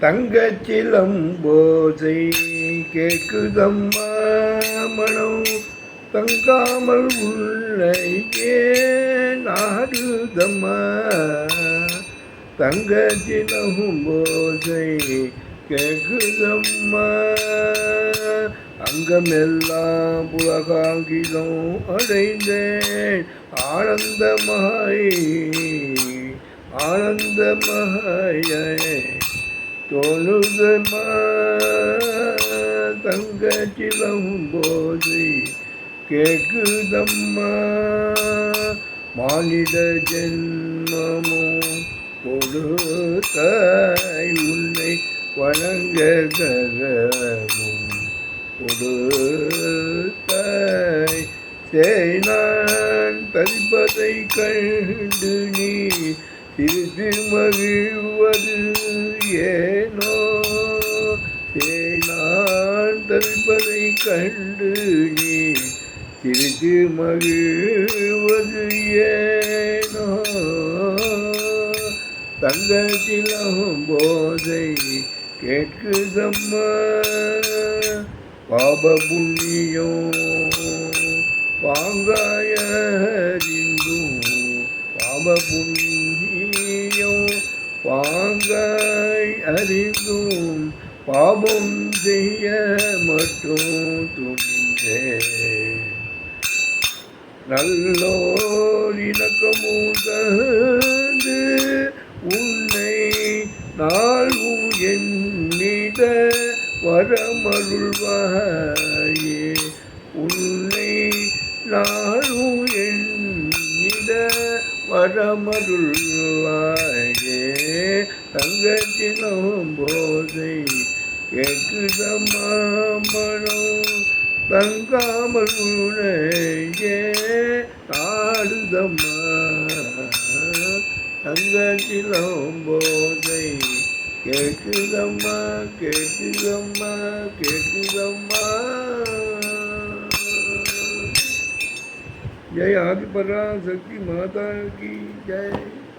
தங்கச்சிலம்போசை கேக்குதம்மா மனம் தங்காமல் உள்ளே நாடுதம்மா. தங்கச்சிலம்போசை கேக்குதம்மா. அங்கமெல்லாம் புலகாங்கிலும் அடைந்தேன். ஆனந்தமாய் ஆனந்தமாயே. தொழுதமா தங்கச்சி போது கேக்குதம்மா. மானிட ஜென்மமும் கொடுத்தாய் உன்னை வணங்க கரமும். கொடுத்தாய் சேனான் தரிப்பதை கண்டு நீ சிறிது மகிழ்வது ஏனோ? நான் தவிப்பதை கண்டு நீ சிரித்து மகிழ்வது ஏனோ? தங்கத்திலும் போதை கேட்குதம்மா பாப புண்ணியம் பாங்காயறிந்தும் பாப புண்ணியம் பாங்காய் அறிந்தும் பாபம் செய்ய மட்டும் துணிந்தே. நல்லோர் இணக்கமுகந்து உன்னை நாளும் என்னிட வரமருள்வாயே. வரமருள்வாயே தங்கத்தினும் போதை கேட்குதம்மா மனம் தங்காமல் உனையே ஆடுதம்மா தங்கத்திலும் போதை கேட்குதம்மா கேட்குதம்மா கேட்குதம்மா. जय आदि पराशक्ति माता की जय।